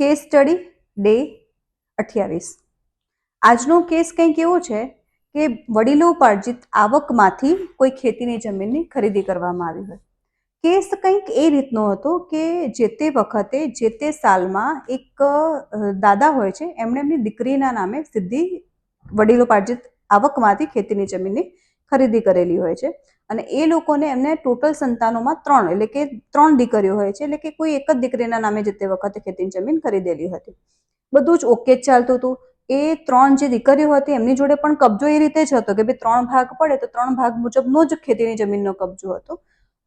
Case study day અઠ્યાવીસ. આજનો case કંઈક એવો છે કે વડીલોપાર્જિત આવકમાંથી કોઈ ખેતીની જમીનની ખરીદી કરવામાં આવી હોય. કેસ કંઈક એ રીતનો હતો કે જે તે વખતે, જે તે સાલમાં એક દાદા હોય છે, એમણે એમની દીકરીના નામે સીધી વડીલોપાર્જિત આવકમાંથી ખેતીની જમીનની ખરીદી કરેલી હોય છે. અને એ લોકોને એમને ટોટલ સંતાનોમાં ત્રણ, એટલે કે ત્રણ દીકરીઓ હોય છે, એટલે કે કોઈ એક જ દીકરીના નામે જે તે વખતે ખેતીની જમીન ખરીદેલી હતી. બધું જ ઓકે જ ચાલતું હતું. એ ત્રણ જે દીકરીઓ હતી, એમની જોડે પણ કબજો એ રીતે જ હતો કે ભાઈ ત્રણ ભાગ પડે તો ત્રણ ભાગ મુજબનો જ ખેતીની જમીનનો કબજો હતો.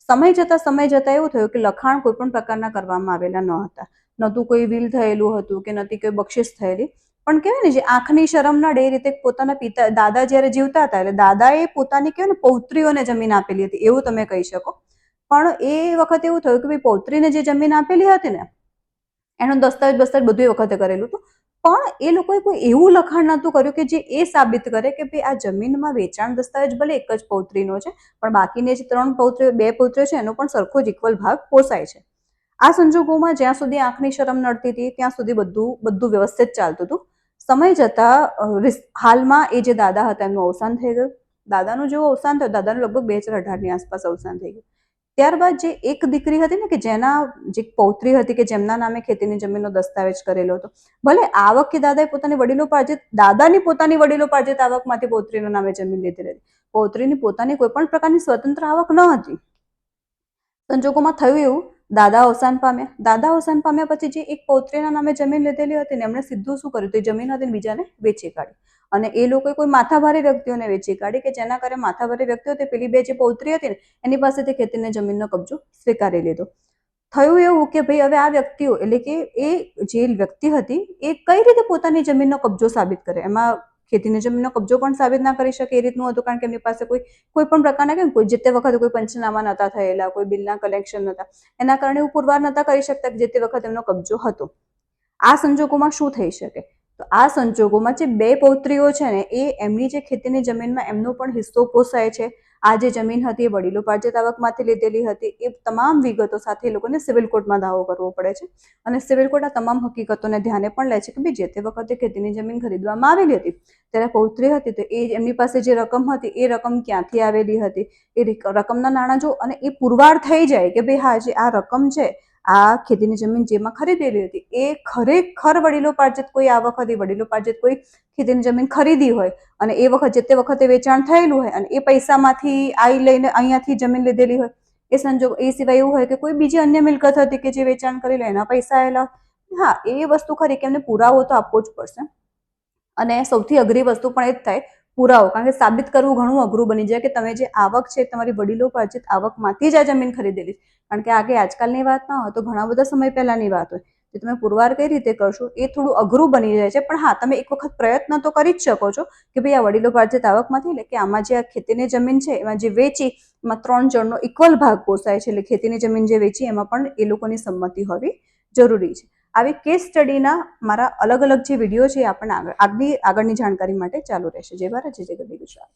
સમય જતાં સમય જતાં એવું થયું કે લખાણ કોઈ પણ પ્રકારના કરવામાં આવેલા ન હતા. નહોતું કોઈ વિલ થયેલું હતું કે નથી કોઈ બક્ષિસ થયેલી. પણ કહેવાય ને, જે આંખની શરમ નડે એ રીતે પોતાના પિતા, દાદા જ્યારે જીવતા હતા, એટલે દાદાએ પોતાની કહેવાય ને, પૌત્રીઓને જમીન આપેલી હતી, એવું તમે કહી શકો. પણ એ વખતે એવું થયું કે ભાઈ, પૌત્રીને જે જમીન આપેલી હતી ને, એનું દસ્તાવેજ બસ્તાવેજ બધું એ વખતે કરેલું હતું. પણ એ લોકોએ કોઈ એવું લખાણ નહોતું કર્યું કે જે એ સાબિત કરે કે ભાઈ, આ જમીનમાં વેચાણ દસ્તાવેજ ભલે એક જ પૌત્રીનો છે, પણ બાકીની જે ત્રણ પૌત્રીઓ, બે પૌત્રીઓ છે, એનો પણ સરખો જ ઇક્વલ ભાગ પોસાય છે. આ સંજોગોમાં જ્યાં સુધી આંખની શરમ નડતી હતી, ત્યાં સુધી બધું બધું વ્યવસ્થિત ચાલતું હતું. સમય જતાં હાલમાં એ જે દાદા હતા, એમનું અવસાન થઈ ગયું. દાદાનું જેવું અવસાન થયું, દાદાનું લગભગ બે હજાર અઢારની આસપાસ અવસાન થઈ ગયું. ત્યારબાદ જે એક દીકરી હતી ને, કે જેના, જે પૌત્રી હતી, કે જેમના નામે ખેતીની જમીનનો દસ્તાવેજ કરેલો હતો. ભલે આવક કે દાદાએ પોતાની વડીલો પાર્જિત દાદાની પોતાની વડીલો પાર્જિત આવકમાંથી પૌત્રીના નામે જમીન લીધી હતી પૌત્રીની પોતાની કોઈ પણ પ્રકારની સ્વતંત્ર આવક ન હતી. સંજોગોમાં થયું એવું દાદા અવસાન પામ્યા. દાદા અવસાન પામ્યા પછી જે એક પૌત્રીના નામે જમીન લીધેલી હતી ને એમણે સીધું શું કર્યું? તે જમીન હતી બીજાને વેચી કાઢી. અને એ લોકોએ કોઈ માથાભારે વ્યક્તિઓને વેચી કાઢી કે જેના કારણે માથાભારે વ્યક્તિઓ તે પેલી બે જે પૌત્રી હતી ને, એની પાસેથી ખેતીને જમીનનો કબજો સ્વીકારી લીધો. થયું એવું કે ભાઈ હવે આ વ્યક્તિઓ એટલે કે એ જે વ્યક્તિ હતી, એ કઈ રીતે પોતાની જમીનનો કબજો સાબિત કરે? એમાં ખેતીની જમીનનો કબજો પણ સાબિત ના કરી શકે એ રીતનું હતું કારણ કે એમની પાસે કોઈ કોઈ પણ પ્રકારના કે કોઈ જે તે વખતે કોઈ પંચનામા નહોતા થયેલા, કોઈ બિલના કલેક્શન નહોતા. એના કારણે એવું પુરવાર નહોતા કરી શકતા કે જે તે વખતે એમનો કબજો હતો. આ સંજોગોમાં શું થઈ શકે? તો આ સંજોગોમાં જે બે પૌત્રીઓ છે ને, એ એમની જે ખેતીની જમીનમાં એમનો પણ હિસ્સો પોસાય છે. આ જે જમીન હતી એ વડીલો પાર્જિત આવકમાંથી લીધેલી હતી. એ તમામ વિગતો સાથે એ લોકોને સિવિલ કોર્ટમાં દાવો કરવો પડે છે. અને સિવિલ કોર્ટ આ તમામ હકીકતોને ધ્યાને પણ લે છે કે ભાઈ, જે તે વખતે ખેતીની જમીન ખરીદવામાં આવેલી હતી, ત્યારે પૌત્રી હતી તો એ એમની પાસે જે રકમ હતી, એ રકમ ક્યાંથી આવેલી હતી? એ રિક- રકમના નાણાં જો અને એ પુરવાર થઈ જાય કે ભાઈ, હા, જે આ રકમ છે આ ખેતીની જમીન જેમાં ખરીદેલી હતી. એ ખરેખર વડીલોપાર્જિત કોઈ, આ વખતે વડીલો વડીલોપાર્જિત કોઈ ખેતીની જમીન ખરીદી હોય અને એ વખત જે તે વખતે વેચાણ થયેલું હોય અને એ પૈસામાંથી આઈ લઈને અહીંયાથી જમીન લીધેલી હોય, એ સંજોગ, એ સિવાય એવું હોય કે કોઈ બીજી અન્ય મિલકત હતી કે જે વેચાણ કરી લે, એના પૈસા આવેલા હા, એ વસ્તુ ખરી કે એમને પુરાવો તો આપવો જ પડશે. અને સૌથી અઘરી વસ્તુ પણ એ જ થાય પુરાવો. કારણ કે સાબિત કરવું ઘણું અઘરું બની જાય કે તમે જે આવક છે, તમારી વડીલો પાર્જિત આવકમાંથી જ આ જમીન ખરીદેલી કારણ કે આગે આજકાલની વાત ના હોય તો ઘણા બધા સમય પહેલાની વાત હોય. તો તમે પુરવાર કઈ રીતે કરશો એ થોડું અઘરું બની જાય છે. પણ હા, તમે એક વખત પ્રયત્ન તો કરી જ શકો છો કે ભાઈ આ વડીલોપાર્જિત આવકમાંથી એટલે કે આમાં જે આ ખેતીની જમીન છે, એમાં જે વેચી, એમાં ત્રણ જણનો ઇક્વલ ભાગ પોસાય છે. એટલે ખેતીની જમીન જે વેચી, એમાં પણ એ લોકોની સંમતિ હોવી જરૂરી છે. આવી કેસ સ્ટડીના મારા અલગ અલગ જે વીડિયો છે એ આપણને આગળ આગળની જાણકારી માટે ચાલુ રહેશે. જય ભારત, જય ગરવી ગુજરાત.